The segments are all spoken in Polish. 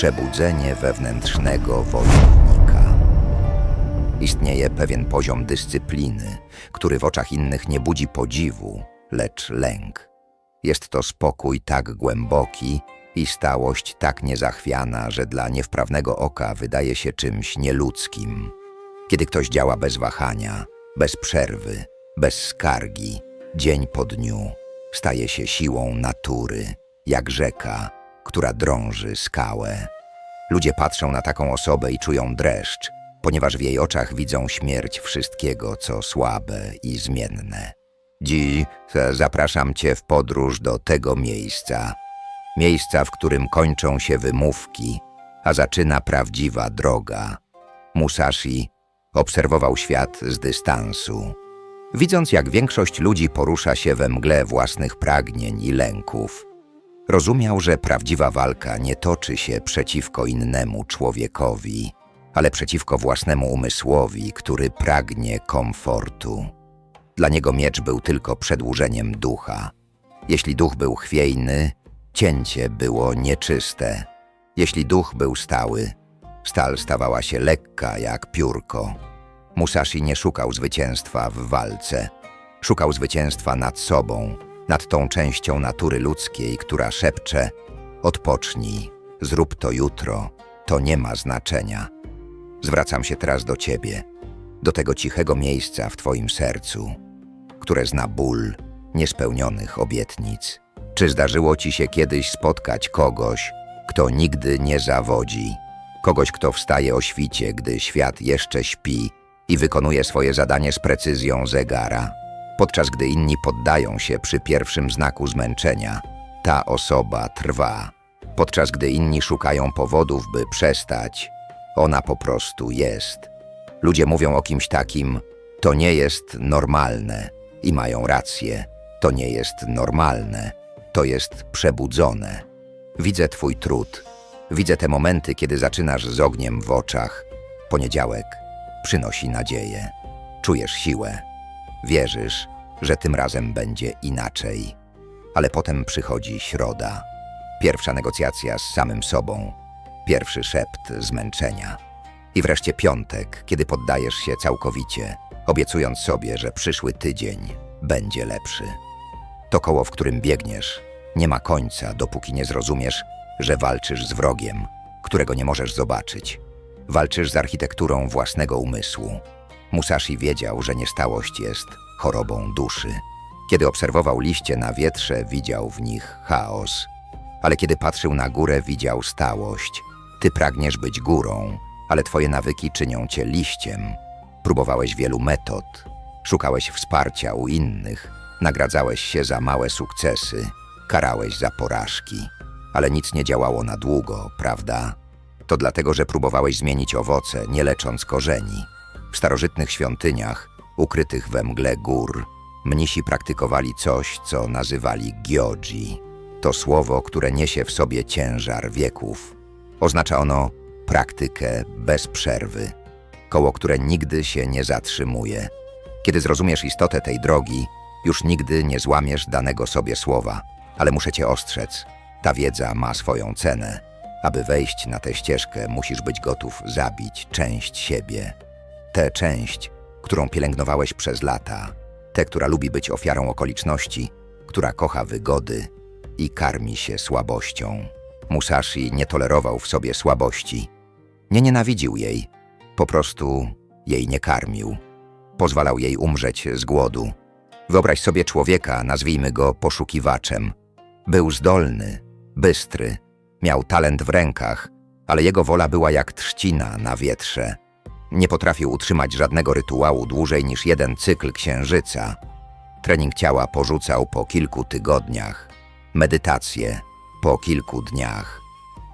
Przebudzenie wewnętrznego wojownika. Istnieje pewien poziom dyscypliny, który w oczach innych nie budzi podziwu, lecz lęk. Jest to spokój tak głęboki i stałość tak niezachwiana, że dla niewprawnego oka wydaje się czymś nieludzkim. Kiedy ktoś działa bez wahania, bez przerwy, bez skargi, dzień po dniu, staje się siłą natury, jak rzeka, która drąży skałę. Ludzie patrzą na taką osobę i czują dreszcz, ponieważ w jej oczach widzą śmierć wszystkiego, co słabe i zmienne. Dziś zapraszam Cię w podróż do tego miejsca. Miejsca, w którym kończą się wymówki, a zaczyna prawdziwa droga. Musashi obserwował świat z dystansu. Widząc, jak większość ludzi porusza się we mgle własnych pragnień i lęków, rozumiał, że prawdziwa walka nie toczy się przeciwko innemu człowiekowi, ale przeciwko własnemu umysłowi, który pragnie komfortu. Dla niego miecz był tylko przedłużeniem ducha. Jeśli duch był chwiejny, cięcie było nieczyste. Jeśli duch był stały, stal stawała się lekka jak piórko. Musashi nie szukał zwycięstwa w walce. Szukał zwycięstwa nad sobą, nad tą częścią natury ludzkiej, która szepcze: Odpocznij, zrób to jutro, to nie ma znaczenia. Zwracam się teraz do ciebie, do tego cichego miejsca w twoim sercu, które zna ból niespełnionych obietnic. Czy zdarzyło ci się kiedyś spotkać kogoś, kto nigdy nie zawodzi? Kogoś, kto wstaje o świcie, gdy świat jeszcze śpi i wykonuje swoje zadanie z precyzją zegara. Podczas gdy inni poddają się przy pierwszym znaku zmęczenia, ta osoba trwa. Podczas gdy inni szukają powodów, by przestać, ona po prostu jest. Ludzie mówią o kimś takim, to nie jest normalne i mają rację. To nie jest normalne, to jest przebudzone. Widzę Twój trud, widzę te momenty, kiedy zaczynasz z ogniem w oczach. Poniedziałek przynosi nadzieję. Czujesz siłę, wierzysz, że tym razem będzie inaczej. Ale potem przychodzi środa. Pierwsza negocjacja z samym sobą, pierwszy szept zmęczenia. I wreszcie piątek, kiedy poddajesz się całkowicie, obiecując sobie, że przyszły tydzień będzie lepszy. To koło, w którym biegniesz, nie ma końca, dopóki nie zrozumiesz, że walczysz z wrogiem, którego nie możesz zobaczyć. Walczysz z architekturą własnego umysłu. Musashi wiedział, że niestałość jest chorobą duszy. Kiedy obserwował liście na wietrze, widział w nich chaos. Ale kiedy patrzył na górę, widział stałość. Ty pragniesz być górą, ale twoje nawyki czynią cię liściem. Próbowałeś wielu metod, szukałeś wsparcia u innych, nagradzałeś się za małe sukcesy, karałeś za porażki, ale nic nie działało na długo, prawda? To dlatego, że próbowałeś zmienić owoce, nie lecząc korzeni. W starożytnych świątyniach, ukrytych we mgle gór, mnisi praktykowali coś, co nazywali gyoji. To słowo, które niesie w sobie ciężar wieków. Oznacza ono praktykę bez przerwy, koło, które nigdy się nie zatrzymuje. Kiedy zrozumiesz istotę tej drogi, już nigdy nie złamiesz danego sobie słowa, ale muszę cię ostrzec. Ta wiedza ma swoją cenę. Aby wejść na tę ścieżkę, musisz być gotów zabić część siebie. Tę część, którą pielęgnowałeś przez lata, tę, która lubi być ofiarą okoliczności, która kocha wygody i karmi się słabością. Musashi nie tolerował w sobie słabości. Nie nienawidził jej, po prostu jej nie karmił. Pozwalał jej umrzeć z głodu. Wyobraź sobie człowieka, nazwijmy go poszukiwaczem. Był zdolny, bystry, miał talent w rękach, ale jego wola była jak trzcina na wietrze. Nie potrafił utrzymać żadnego rytuału dłużej niż jeden cykl księżyca. Trening ciała porzucał po kilku tygodniach, medytacje po kilku dniach.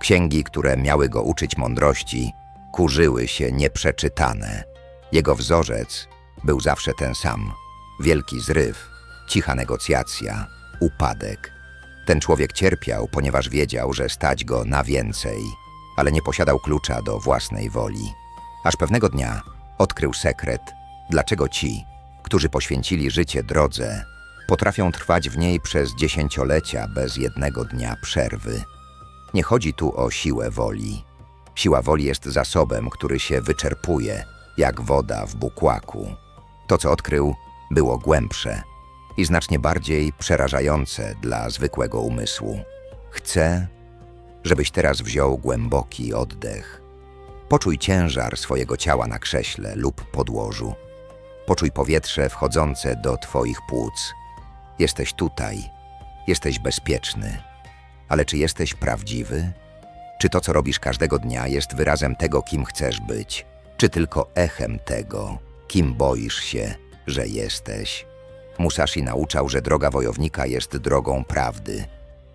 Księgi, które miały go uczyć mądrości, kurzyły się nieprzeczytane. Jego wzorzec był zawsze ten sam. Wielki zryw, cicha negocjacja, upadek. Ten człowiek cierpiał, ponieważ wiedział, że stać go na więcej, ale nie posiadał klucza do własnej woli. Aż pewnego dnia odkrył sekret, dlaczego ci, którzy poświęcili życie drodze, potrafią trwać w niej przez dziesięciolecia bez jednego dnia przerwy. Nie chodzi tu o siłę woli. Siła woli jest zasobem, który się wyczerpuje, jak woda w bukłaku. To, co odkrył, było głębsze i znacznie bardziej przerażające dla zwykłego umysłu. Chcę, żebyś teraz wziął głęboki oddech. Poczuj ciężar swojego ciała na krześle lub podłożu. Poczuj powietrze wchodzące do Twoich płuc. Jesteś tutaj, jesteś bezpieczny. Ale czy jesteś prawdziwy? Czy to, co robisz każdego dnia, jest wyrazem tego, kim chcesz być? Czy tylko echem tego, kim boisz się, że jesteś? Musashi nauczał, że droga wojownika jest drogą prawdy.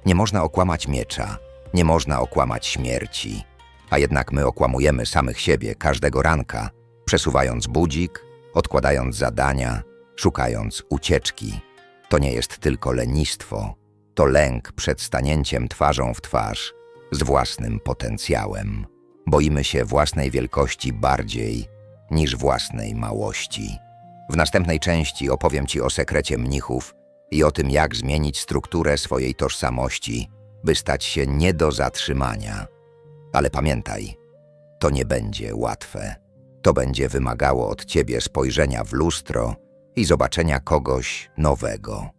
Nie można okłamać miecza, nie można okłamać śmierci. A jednak my okłamujemy samych siebie każdego ranka, przesuwając budzik, odkładając zadania, szukając ucieczki. To nie jest tylko lenistwo, to lęk przed stanięciem twarzą w twarz z własnym potencjałem. Boimy się własnej wielkości bardziej niż własnej małości. W następnej części opowiem Ci o sekrecie mnichów i o tym, jak zmienić strukturę swojej tożsamości, by stać się nie do zatrzymania. Ale pamiętaj, to nie będzie łatwe. To będzie wymagało od Ciebie spojrzenia w lustro i zobaczenia kogoś nowego.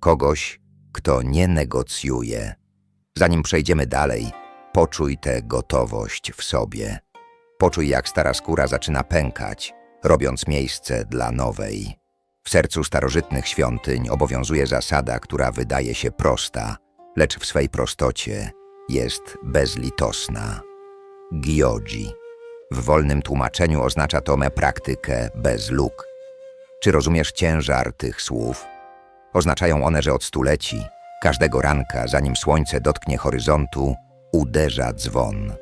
Kogoś, kto nie negocjuje. Zanim przejdziemy dalej, poczuj tę gotowość w sobie. Poczuj, jak stara skóra zaczyna pękać, robiąc miejsce dla nowej. W sercu starożytnych świątyń obowiązuje zasada, która wydaje się prosta, lecz w swej prostocie jest bezlitosna. Gioji. W wolnym tłumaczeniu oznacza to mę praktykę bez luk. Czy rozumiesz ciężar tych słów? Oznaczają one, że od stuleci, każdego ranka, zanim słońce dotknie horyzontu, uderza dzwon.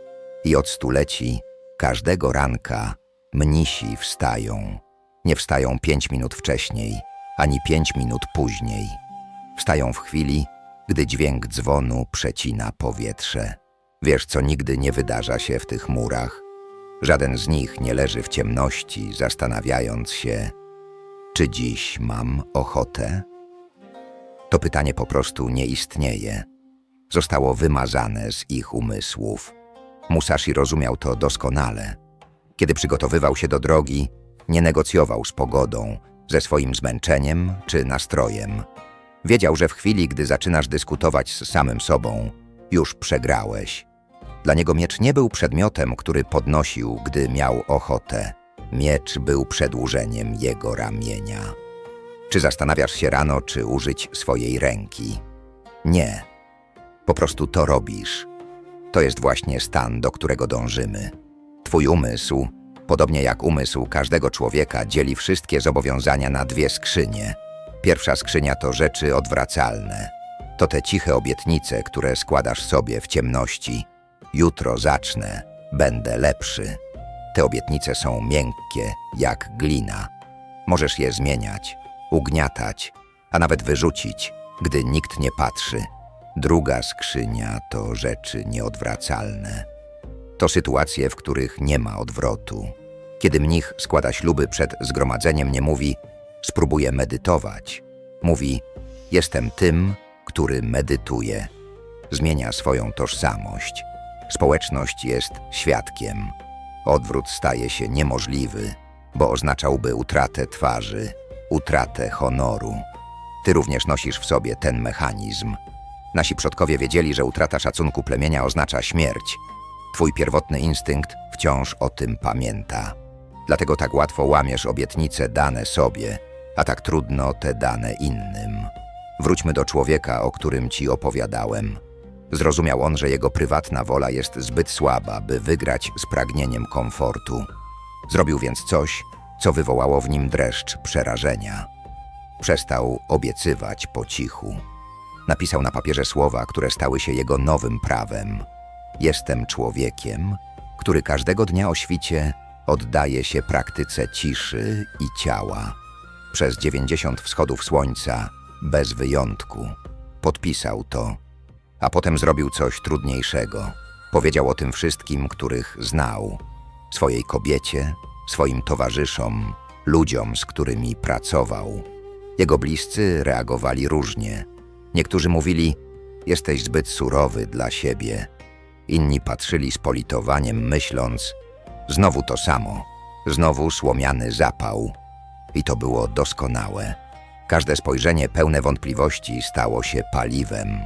I od stuleci, każdego ranka, mnisi wstają. Nie wstają pięć minut wcześniej, ani pięć minut później. Wstają w chwili, gdy dźwięk dzwonu przecina powietrze. Wiesz, co nigdy nie wydarza się w tych murach? Żaden z nich nie leży w ciemności, zastanawiając się, czy dziś mam ochotę? To pytanie po prostu nie istnieje. Zostało wymazane z ich umysłów. Musashi rozumiał to doskonale. Kiedy przygotowywał się do drogi, nie negocjował z pogodą, ze swoim zmęczeniem czy nastrojem. Wiedział, że w chwili, gdy zaczynasz dyskutować z samym sobą, już przegrałeś. Dla niego miecz nie był przedmiotem, który podnosił, gdy miał ochotę. Miecz był przedłużeniem jego ramienia. Czy zastanawiasz się rano, czy użyć swojej ręki? Nie. Po prostu to robisz. To jest właśnie stan, do którego dążymy. Twój umysł, podobnie jak umysł każdego człowieka, dzieli wszystkie zobowiązania na dwie skrzynie. Pierwsza skrzynia to rzeczy odwracalne. To te ciche obietnice, które składasz sobie w ciemności. Jutro zacznę, będę lepszy. Te obietnice są miękkie, jak glina. Możesz je zmieniać, ugniatać, a nawet wyrzucić, gdy nikt nie patrzy. Druga skrzynia to rzeczy nieodwracalne. To sytuacje, w których nie ma odwrotu. Kiedy mnich składa śluby przed zgromadzeniem, nie mówi spróbuję medytować. Mówi jestem tym, który medytuje. Zmienia swoją tożsamość. Społeczność jest świadkiem. Odwrót staje się niemożliwy, bo oznaczałby utratę twarzy, utratę honoru. Ty również nosisz w sobie ten mechanizm. Nasi przodkowie wiedzieli, że utrata szacunku plemienia oznacza śmierć. Twój pierwotny instynkt wciąż o tym pamięta. Dlatego tak łatwo łamiesz obietnice dane sobie, a tak trudno te dane innym. Wróćmy do człowieka, o którym ci opowiadałem. Zrozumiał on, że jego prywatna wola jest zbyt słaba, by wygrać z pragnieniem komfortu. Zrobił więc coś, co wywołało w nim dreszcz przerażenia. Przestał obiecywać po cichu. Napisał na papierze słowa, które stały się jego nowym prawem. Jestem człowiekiem, który każdego dnia o świcie oddaje się praktyce ciszy i ciała. Przez 90 wschodów słońca, bez wyjątku. Podpisał to, a potem zrobił coś trudniejszego. Powiedział o tym wszystkim, których znał. Swojej kobiecie, swoim towarzyszom, ludziom, z którymi pracował. Jego bliscy reagowali różnie. Niektórzy mówili: Jesteś zbyt surowy dla siebie. Inni patrzyli z politowaniem, myśląc: Znowu to samo, znowu słomiany zapał. I to było doskonałe. Każde spojrzenie pełne wątpliwości stało się paliwem.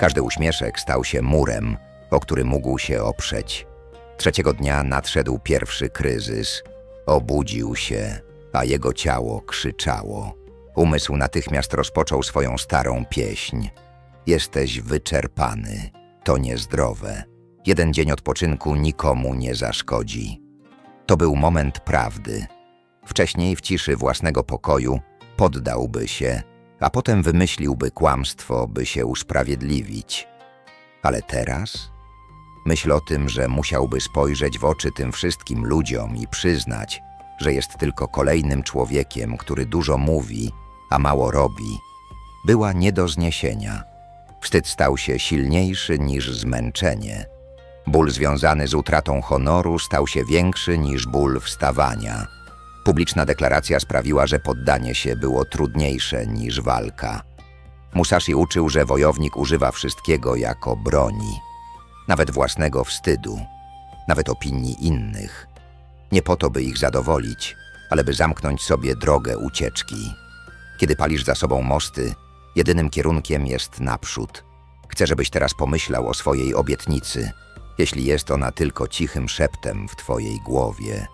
Każdy uśmieszek stał się murem, o który mógł się oprzeć. Trzeciego dnia nadszedł pierwszy kryzys. Obudził się, a jego ciało krzyczało. Umysł natychmiast rozpoczął swoją starą pieśń. Jesteś wyczerpany. To niezdrowe. Jeden dzień odpoczynku nikomu nie zaszkodzi. To był moment prawdy. Wcześniej w ciszy własnego pokoju poddałby się, a potem wymyśliłby kłamstwo, by się usprawiedliwić. Ale teraz myśl o tym, że musiałby spojrzeć w oczy tym wszystkim ludziom i przyznać, że jest tylko kolejnym człowiekiem, który dużo mówi, a mało robi, była nie do zniesienia. Wstyd stał się silniejszy niż zmęczenie. Ból związany z utratą honoru stał się większy niż ból wstawania. Publiczna deklaracja sprawiła, że poddanie się było trudniejsze niż walka. Musashi uczył, że wojownik używa wszystkiego jako broni, nawet własnego wstydu, nawet opinii innych. Nie po to, by ich zadowolić, ale by zamknąć sobie drogę ucieczki. Kiedy palisz za sobą mosty, jedynym kierunkiem jest naprzód. Chcę, żebyś teraz pomyślał o swojej obietnicy, jeśli jest ona tylko cichym szeptem w twojej głowie.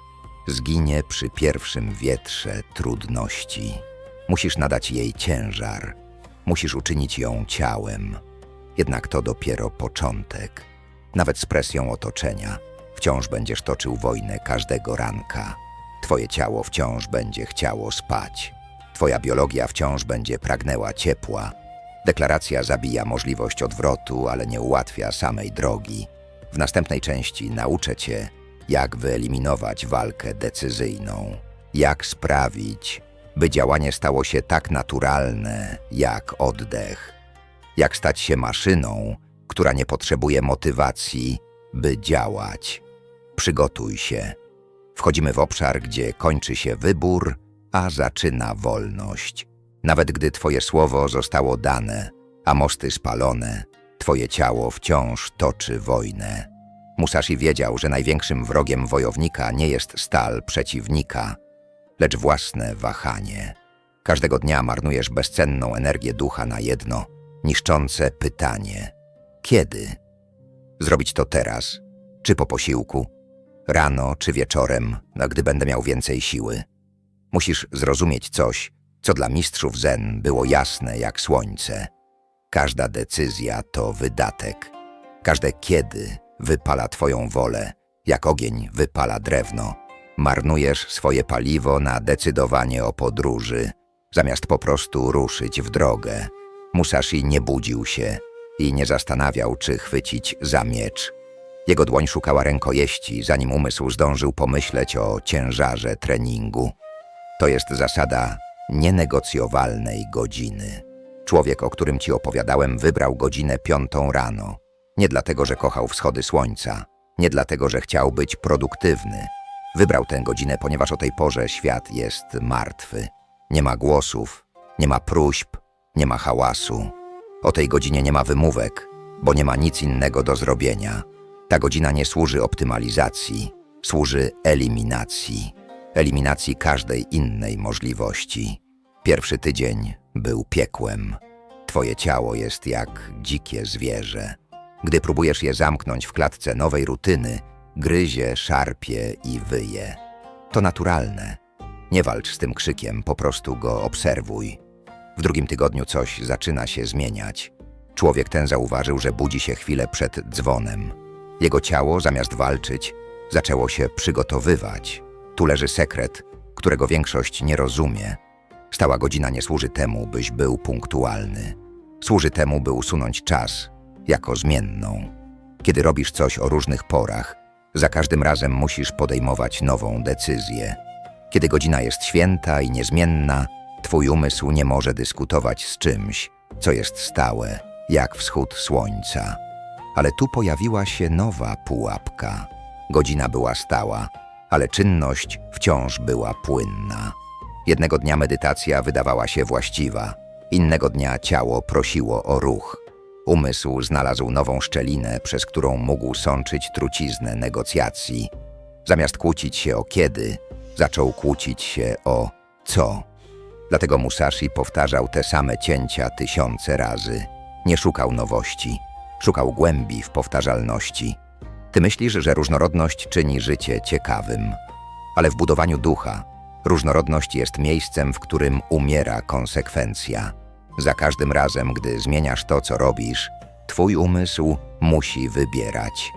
Zginie przy pierwszym wietrze trudności. Musisz nadać jej ciężar, musisz uczynić ją ciałem. Jednak to dopiero początek. Nawet z presją otoczenia wciąż będziesz toczył wojnę każdego ranka. Twoje ciało wciąż będzie chciało spać. Twoja biologia wciąż będzie pragnęła ciepła. Deklaracja zabija możliwość odwrotu, ale nie ułatwia samej drogi. W następnej części nauczę Cię, jak wyeliminować walkę decyzyjną, jak sprawić, by działanie stało się tak naturalne jak oddech, jak stać się maszyną, która nie potrzebuje motywacji, by działać. Przygotuj się. Wchodzimy w obszar, gdzie kończy się wybór, a zaczyna wolność. Nawet gdy Twoje słowo zostało dane, a mosty spalone, Twoje ciało wciąż toczy wojnę. Musashi wiedział, że największym wrogiem wojownika nie jest stal przeciwnika, lecz własne wahanie. Każdego dnia marnujesz bezcenną energię ducha na jedno, niszczące pytanie: kiedy? Zrobić to teraz, czy po posiłku, rano czy wieczorem, gdy będę miał więcej siły. Musisz zrozumieć coś, co dla mistrzów zen było jasne jak słońce. Każda decyzja to wydatek. Każde kiedy wypala twoją wolę, jak ogień wypala drewno. Marnujesz swoje paliwo na decydowanie o podróży, zamiast po prostu ruszyć w drogę. Musashi nie budził się i nie zastanawiał, czy chwycić za miecz. Jego dłoń szukała rękojeści, zanim umysł zdążył pomyśleć o ciężarze treningu. To jest zasada nienegocjowalnej godziny. Człowiek, o którym ci opowiadałem, wybrał godzinę piątą rano. Nie dlatego, że kochał wschody słońca, nie dlatego, że chciał być produktywny. Wybrał tę godzinę, ponieważ o tej porze świat jest martwy. Nie ma głosów, nie ma próśb, nie ma hałasu. O tej godzinie nie ma wymówek, bo nie ma nic innego do zrobienia. Ta godzina nie służy optymalizacji, służy eliminacji. Eliminacji każdej innej możliwości. Pierwszy tydzień był piekłem. Twoje ciało jest jak dzikie zwierzę. Gdy próbujesz je zamknąć w klatce nowej rutyny, gryzie, szarpie i wyje. To naturalne. Nie walcz z tym krzykiem, po prostu go obserwuj. W drugim tygodniu coś zaczyna się zmieniać. Człowiek ten zauważył, że budzi się chwilę przed dzwonem. Jego ciało, zamiast walczyć, zaczęło się przygotowywać. Tu leży sekret, którego większość nie rozumie. Stała godzina nie służy temu, byś był punktualny. Służy temu, by usunąć czas jako zmienną. Kiedy robisz coś o różnych porach, za każdym razem musisz podejmować nową decyzję. Kiedy godzina jest święta i niezmienna, twój umysł nie może dyskutować z czymś, co jest stałe, jak wschód słońca. Ale tu pojawiła się nowa pułapka. Godzina była stała, ale czynność wciąż była płynna. Jednego dnia medytacja wydawała się właściwa, innego dnia ciało prosiło o ruch. Umysł znalazł nową szczelinę, przez którą mógł sączyć truciznę negocjacji. Zamiast kłócić się o kiedy, zaczął kłócić się o co. Dlatego Musashi powtarzał te same cięcia tysiące razy. Nie szukał nowości, szukał głębi w powtarzalności. Ty myślisz, że różnorodność czyni życie ciekawym, ale w budowaniu ducha różnorodność jest miejscem, w którym umiera konsekwencja. Za każdym razem, gdy zmieniasz to, co robisz, twój umysł musi wybierać.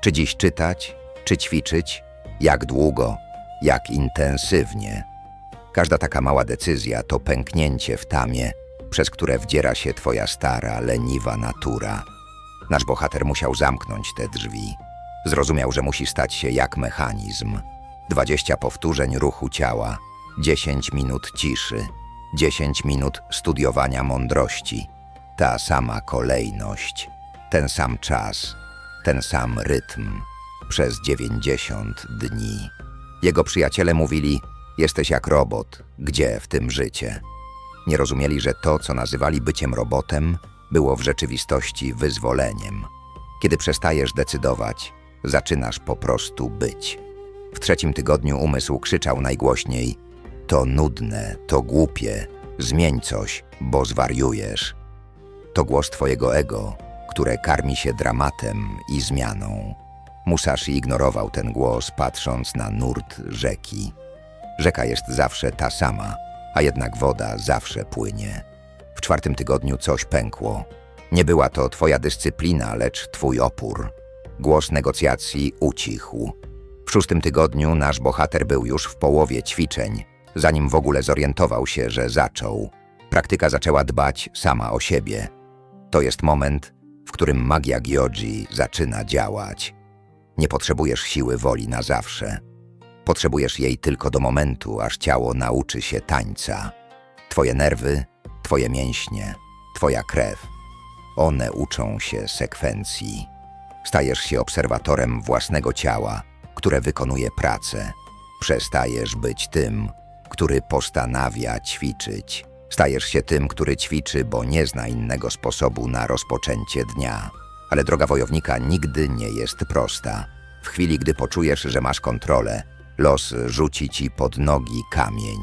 Czy dziś czytać, czy ćwiczyć, jak długo, jak intensywnie. Każda taka mała decyzja to pęknięcie w tamie, przez które wdziera się twoja stara, leniwa natura. Nasz bohater musiał zamknąć te drzwi. Zrozumiał, że musi stać się jak mechanizm. 20 powtórzeń ruchu ciała, 10 minut ciszy, 10 minut studiowania mądrości. Ta sama kolejność, ten sam czas, ten sam rytm przez 90 dni. Jego przyjaciele mówili: Jesteś jak robot, gdzie w tym życie? Nie rozumieli, że to, co nazywali byciem robotem, było w rzeczywistości wyzwoleniem. Kiedy przestajesz decydować, zaczynasz po prostu być. W trzecim tygodniu umysł krzyczał najgłośniej: To nudne, to głupie, zmień coś, bo zwariujesz. To głos twojego ego, które karmi się dramatem i zmianą. Musashi ignorował ten głos, patrząc na nurt rzeki. Rzeka jest zawsze ta sama, a jednak woda zawsze płynie. W czwartym tygodniu coś pękło. Nie była to twoja dyscyplina, lecz twój opór. Głos negocjacji ucichł. W szóstym tygodniu nasz bohater był już w połowie ćwiczeń, zanim w ogóle zorientował się, że zaczął. Praktyka zaczęła dbać sama o siebie. To jest moment, w którym magia Gyoji zaczyna działać. Nie potrzebujesz siły woli na zawsze. Potrzebujesz jej tylko do momentu, aż ciało nauczy się tańca. Twoje nerwy, twoje mięśnie, twoja krew. One uczą się sekwencji. Stajesz się obserwatorem własnego ciała, które wykonuje pracę. Przestajesz być tym, który postanawia ćwiczyć. Stajesz się tym, który ćwiczy, bo nie zna innego sposobu na rozpoczęcie dnia. Ale droga wojownika nigdy nie jest prosta. W chwili, gdy poczujesz, że masz kontrolę, los rzuci ci pod nogi kamień,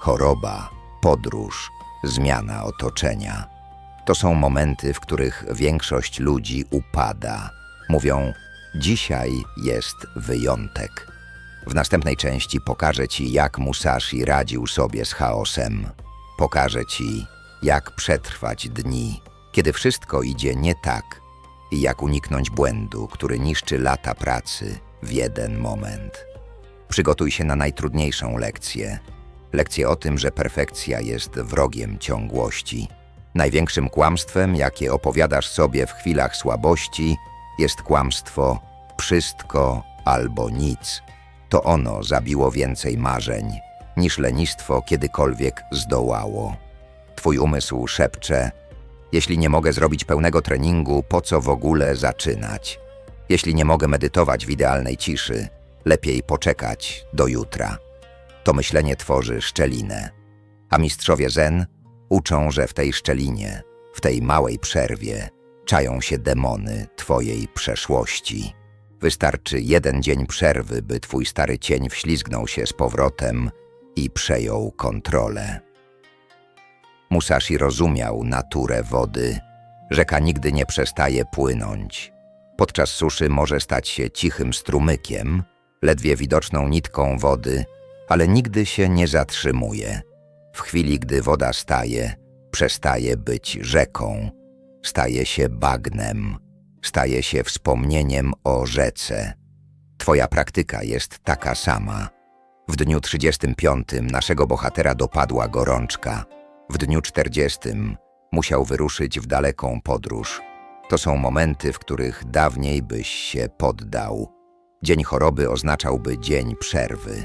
choroba, podróż, zmiana otoczenia. To są momenty, w których większość ludzi upada. Mówią: Dzisiaj jest wyjątek. W następnej części pokażę ci, jak Musashi radził sobie z chaosem. Pokażę ci, jak przetrwać dni, kiedy wszystko idzie nie tak i jak uniknąć błędu, który niszczy lata pracy w jeden moment. Przygotuj się na najtrudniejszą lekcję. Lekcję o tym, że perfekcja jest wrogiem ciągłości. Największym kłamstwem, jakie opowiadasz sobie w chwilach słabości, jest kłamstwo wszystko albo nic. To ono zabiło więcej marzeń, niż lenistwo kiedykolwiek zdołało. Twój umysł szepcze: Jeśli nie mogę zrobić pełnego treningu, po co w ogóle zaczynać? Jeśli nie mogę medytować w idealnej ciszy, lepiej poczekać do jutra. To myślenie tworzy szczelinę. A mistrzowie Zen uczą, że w tej szczelinie, w tej małej przerwie, czają się demony twojej przeszłości. Wystarczy jeden dzień przerwy, by twój stary cień wślizgnął się z powrotem i przejął kontrolę. Musashi rozumiał naturę wody. Rzeka nigdy nie przestaje płynąć. Podczas suszy może stać się cichym strumykiem, ledwie widoczną nitką wody, ale nigdy się nie zatrzymuje. W chwili, gdy woda staje, przestaje być rzeką, staje się bagnem, staje się wspomnieniem o rzece. Twoja praktyka jest taka sama. W dniu 35 naszego bohatera dopadła gorączka. W dniu 40 musiał wyruszyć w daleką podróż. To są momenty, w których dawniej byś się poddał. Dzień choroby oznaczałby dzień przerwy.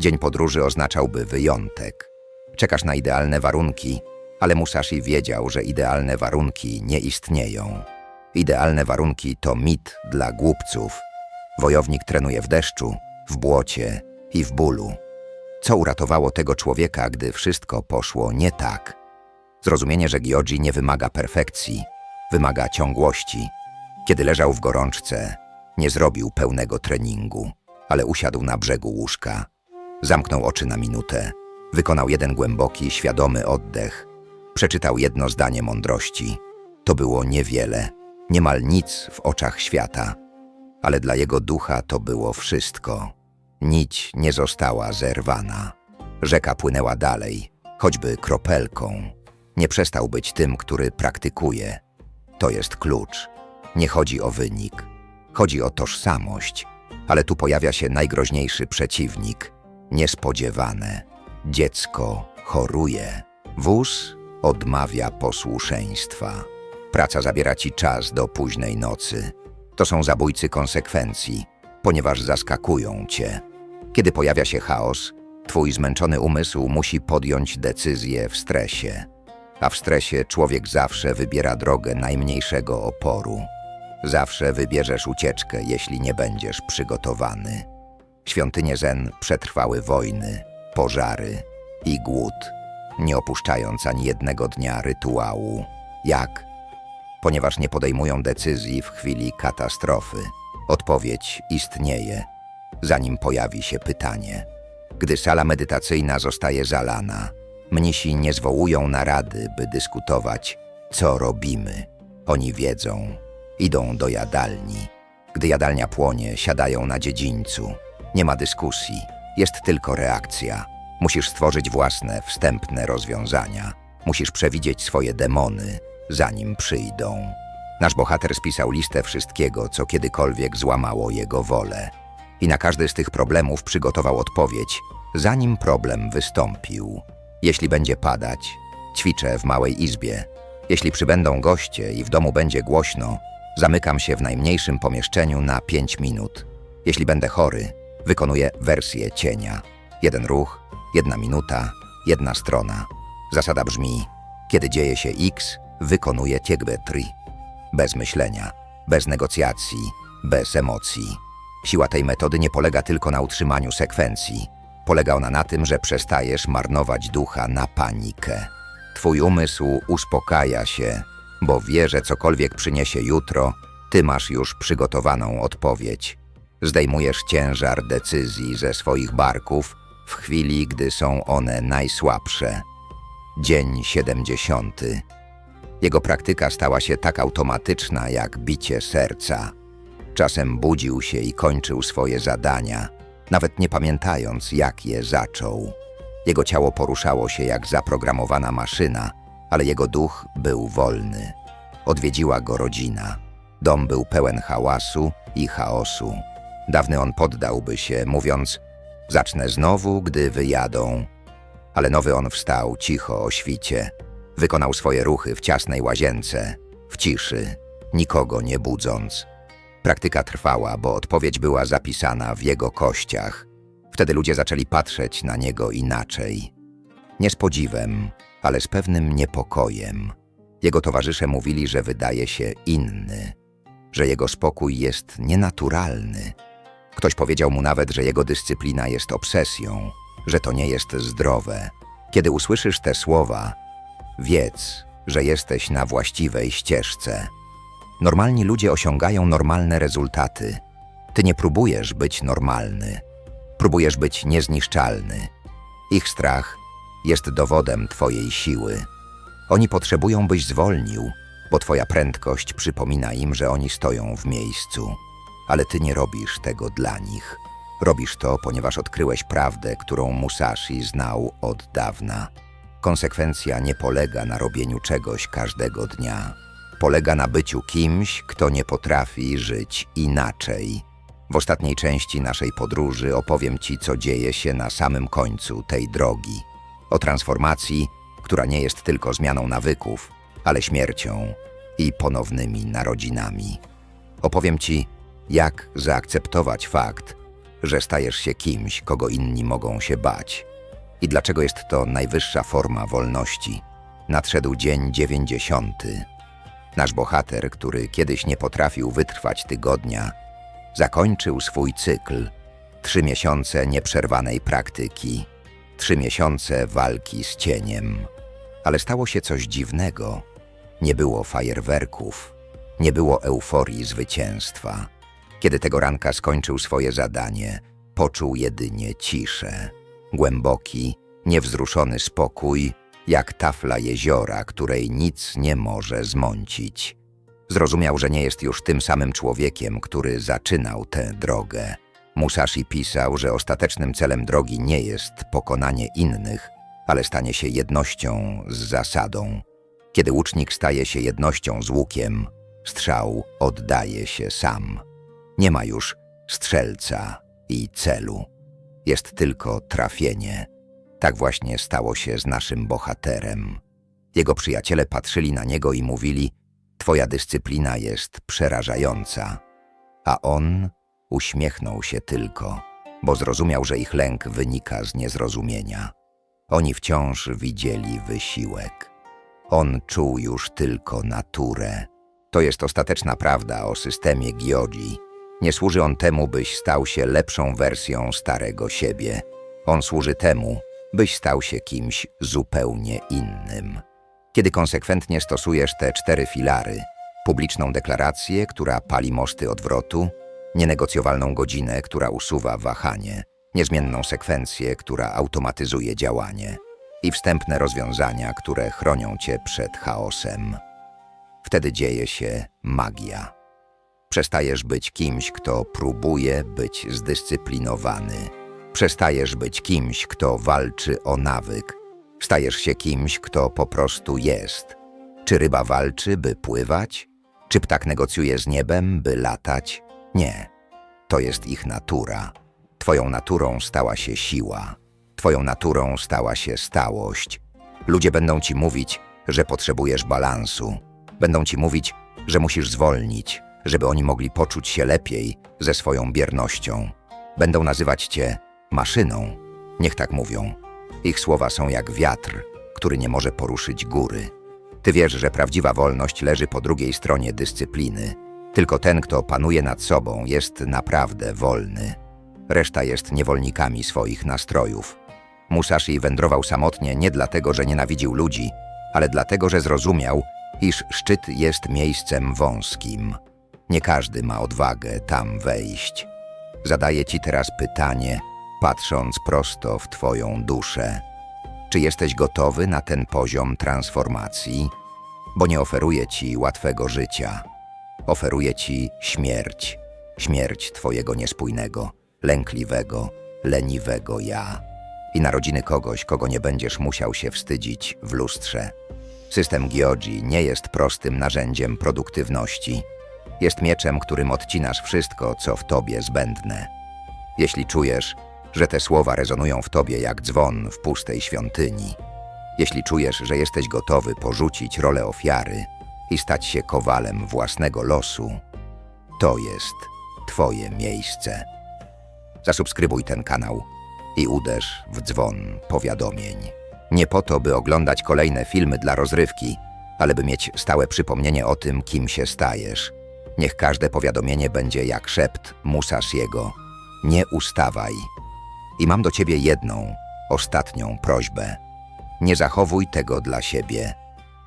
Dzień podróży oznaczałby wyjątek. Czekasz na idealne warunki, ale Musashi wiedział, że idealne warunki nie istnieją. Idealne warunki to mit dla głupców. Wojownik trenuje w deszczu, w błocie i w bólu. Co uratowało tego człowieka, gdy wszystko poszło nie tak? Zrozumienie, że Gyoji nie wymaga perfekcji, wymaga ciągłości. Kiedy leżał w gorączce, nie zrobił pełnego treningu, ale usiadł na brzegu łóżka. Zamknął oczy na minutę, wykonał jeden głęboki, świadomy oddech. Przeczytał jedno zdanie mądrości. To było niewiele, niemal nic w oczach świata, ale dla jego ducha to było wszystko. Nić nie została zerwana. Rzeka płynęła dalej, choćby kropelką. Nie przestał być tym, który praktykuje. To jest klucz. Nie chodzi o wynik. Chodzi o tożsamość. Ale tu pojawia się najgroźniejszy przeciwnik. Niespodziewane. Dziecko choruje. Wóz odmawia posłuszeństwa. Praca zabiera ci czas do późnej nocy. To są zabójcy konsekwencji, ponieważ zaskakują cię. Kiedy pojawia się chaos, twój zmęczony umysł musi podjąć decyzję w stresie. A w stresie człowiek zawsze wybiera drogę najmniejszego oporu. Zawsze wybierzesz ucieczkę, jeśli nie będziesz przygotowany. Świątynie Zen przetrwały wojny, pożary i głód, nie opuszczając ani jednego dnia rytuału. Jak? Ponieważ nie podejmują decyzji w chwili katastrofy. Odpowiedź istnieje, zanim pojawi się pytanie. Gdy sala medytacyjna zostaje zalana, mnisi nie zwołują narady, by dyskutować, co robimy. Oni wiedzą, idą do jadalni. Gdy jadalnia płonie, siadają na dziedzińcu. Nie ma dyskusji, jest tylko reakcja. Musisz stworzyć własne, wstępne rozwiązania. Musisz przewidzieć swoje demony, zanim przyjdą. Nasz bohater spisał listę wszystkiego, co kiedykolwiek złamało jego wolę. I na każdy z tych problemów przygotował odpowiedź, zanim problem wystąpił. Jeśli będzie padać, ćwiczę w małej izbie. Jeśli przybędą goście i w domu będzie głośno, zamykam się w najmniejszym pomieszczeniu na 5 minut. Jeśli będę chory, wykonuję wersję cienia. Jeden ruch, jedna minuta, jedna strona. Zasada brzmi: kiedy dzieje się X, wykonuję Tiegbe Tri. Bez myślenia, bez negocjacji, bez emocji. Siła tej metody nie polega tylko na utrzymaniu sekwencji. Polega ona na tym, że przestajesz marnować ducha na panikę. Twój umysł uspokaja się, bo wie, że cokolwiek przyniesie jutro, ty masz już przygotowaną odpowiedź. Zdejmujesz ciężar decyzji ze swoich barków w chwili, gdy są one najsłabsze. Dzień 70. Jego praktyka stała się tak automatyczna jak bicie serca. Czasem budził się i kończył swoje zadania, nawet nie pamiętając, jak je zaczął. Jego ciało poruszało się jak zaprogramowana maszyna, ale jego duch był wolny. Odwiedziła go rodzina. Dom był pełen hałasu i chaosu. Dawny on poddałby się, mówiąc: Zacznę znowu, gdy wyjadą. Ale nowy on wstał cicho o świcie. Wykonał swoje ruchy w ciasnej łazience, w ciszy, nikogo nie budząc. Praktyka trwała, bo odpowiedź była zapisana w jego kościach. Wtedy ludzie zaczęli patrzeć na niego inaczej. Nie z podziwem, ale z pewnym niepokojem. Jego towarzysze mówili, że wydaje się inny, że jego spokój jest nienaturalny. Ktoś powiedział mu nawet, że jego dyscyplina jest obsesją, że to nie jest zdrowe. Kiedy usłyszysz te słowa, wiedz, że jesteś na właściwej ścieżce. Normalni ludzie osiągają normalne rezultaty. Ty nie próbujesz być normalny. Próbujesz być niezniszczalny. Ich strach jest dowodem Twojej siły. Oni potrzebują, byś zwolnił, bo Twoja prędkość przypomina im, że oni stoją w miejscu. Ale Ty nie robisz tego dla nich. Robisz to, ponieważ odkryłeś prawdę, którą Musashi znał od dawna. Konsekwencja nie polega na robieniu czegoś każdego dnia. Polega na byciu kimś, kto nie potrafi żyć inaczej. W ostatniej części naszej podróży opowiem Ci, co dzieje się na samym końcu tej drogi. O transformacji, która nie jest tylko zmianą nawyków, ale śmiercią i ponownymi narodzinami. Opowiem Ci, jak zaakceptować fakt, że stajesz się kimś, kogo inni mogą się bać i dlaczego jest to najwyższa forma wolności. Nadszedł dzień dziewięćdziesiąty. Nasz bohater, który kiedyś nie potrafił wytrwać tygodnia, zakończył swój cykl. Trzy miesiące nieprzerwanej praktyki, trzy miesiące walki z cieniem. Ale stało się coś dziwnego. Nie było fajerwerków, nie było euforii zwycięstwa. Kiedy tego ranka skończył swoje zadanie, poczuł jedynie ciszę. Głęboki, niewzruszony spokój, jak tafla jeziora, której nic nie może zmącić. Zrozumiał, że nie jest już tym samym człowiekiem, który zaczynał tę drogę. Musashi pisał, że ostatecznym celem drogi nie jest pokonanie innych, ale stanie się jednością z zasadą. Kiedy łucznik staje się jednością z łukiem, strzał oddaje się sam. Nie ma już strzelca i celu. Jest tylko trafienie. Tak właśnie stało się z naszym bohaterem. Jego przyjaciele patrzyli na niego i mówili: Twoja dyscyplina jest przerażająca. A on uśmiechnął się tylko, bo zrozumiał, że ich lęk wynika z niezrozumienia. Oni wciąż widzieli wysiłek. On czuł już tylko naturę. To jest ostateczna prawda o systemie Gioji. Nie służy on temu, byś stał się lepszą wersją starego siebie. On służy temu, byś stał się kimś zupełnie innym. Kiedy konsekwentnie stosujesz te cztery filary publiczną deklarację, która pali mosty odwrotu, nienegocjowalną godzinę, która usuwa wahanie, niezmienną sekwencję, która automatyzuje działanie i wstępne rozwiązania, które chronią cię przed chaosem. Wtedy dzieje się magia. Przestajesz być kimś, kto próbuje być zdyscyplinowany. Przestajesz być kimś, kto walczy o nawyk. Stajesz się kimś, kto po prostu jest. Czy ryba walczy, by pływać? Czy ptak negocjuje z niebem, by latać? Nie. To jest ich natura. Twoją naturą stała się siła. Twoją naturą stała się stałość. Ludzie będą ci mówić, że potrzebujesz balansu. Będą ci mówić, że musisz zwolnić, żeby oni mogli poczuć się lepiej ze swoją biernością. Będą nazywać cię maszyną. Niech tak mówią. Ich słowa są jak wiatr, który nie może poruszyć góry. Ty wiesz, że prawdziwa wolność leży po drugiej stronie dyscypliny. Tylko ten, kto panuje nad sobą, jest naprawdę wolny. Reszta jest niewolnikami swoich nastrojów. Musashi wędrował samotnie nie dlatego, że nienawidził ludzi, ale dlatego, że zrozumiał, iż szczyt jest miejscem wąskim. Nie każdy ma odwagę tam wejść. Zadaję ci teraz pytanie, patrząc prosto w twoją duszę. Czy jesteś gotowy na ten poziom transformacji? Bo nie oferuję ci łatwego życia. Oferuję ci śmierć. Śmierć twojego niespójnego, lękliwego, leniwego ja. I narodziny kogoś, kogo nie będziesz musiał się wstydzić w lustrze. System Gioji nie jest prostym narzędziem produktywności. Jest mieczem, którym odcinasz wszystko, co w tobie zbędne. Jeśli czujesz, że te słowa rezonują w tobie jak dzwon w pustej świątyni, jeśli czujesz, że jesteś gotowy porzucić rolę ofiary i stać się kowalem własnego losu, to jest twoje miejsce. Zasubskrybuj ten kanał i uderz w dzwon powiadomień. Nie po to, by oglądać kolejne filmy dla rozrywki, ale by mieć stałe przypomnienie o tym, kim się stajesz. Niech każde powiadomienie będzie jak szept Musashiego. Nie ustawaj. I mam do ciebie jedną, ostatnią prośbę. Nie zachowuj tego dla siebie.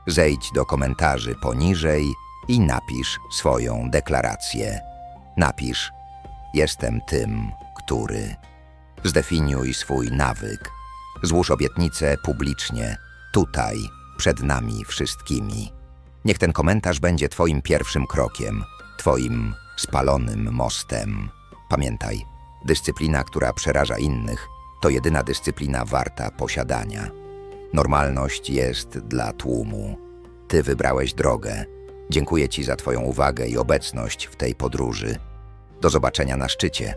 Zejdź do komentarzy poniżej i napisz swoją deklarację. Napisz: Jestem tym, który. Zdefiniuj swój nawyk. Złóż obietnicę publicznie, tutaj, przed nami wszystkimi. Niech ten komentarz będzie Twoim pierwszym krokiem, Twoim spalonym mostem. Pamiętaj, dyscyplina, która przeraża innych, to jedyna dyscyplina warta posiadania. Normalność jest dla tłumu. Ty wybrałeś drogę. Dziękuję Ci za Twoją uwagę i obecność w tej podróży. Do zobaczenia na szczycie.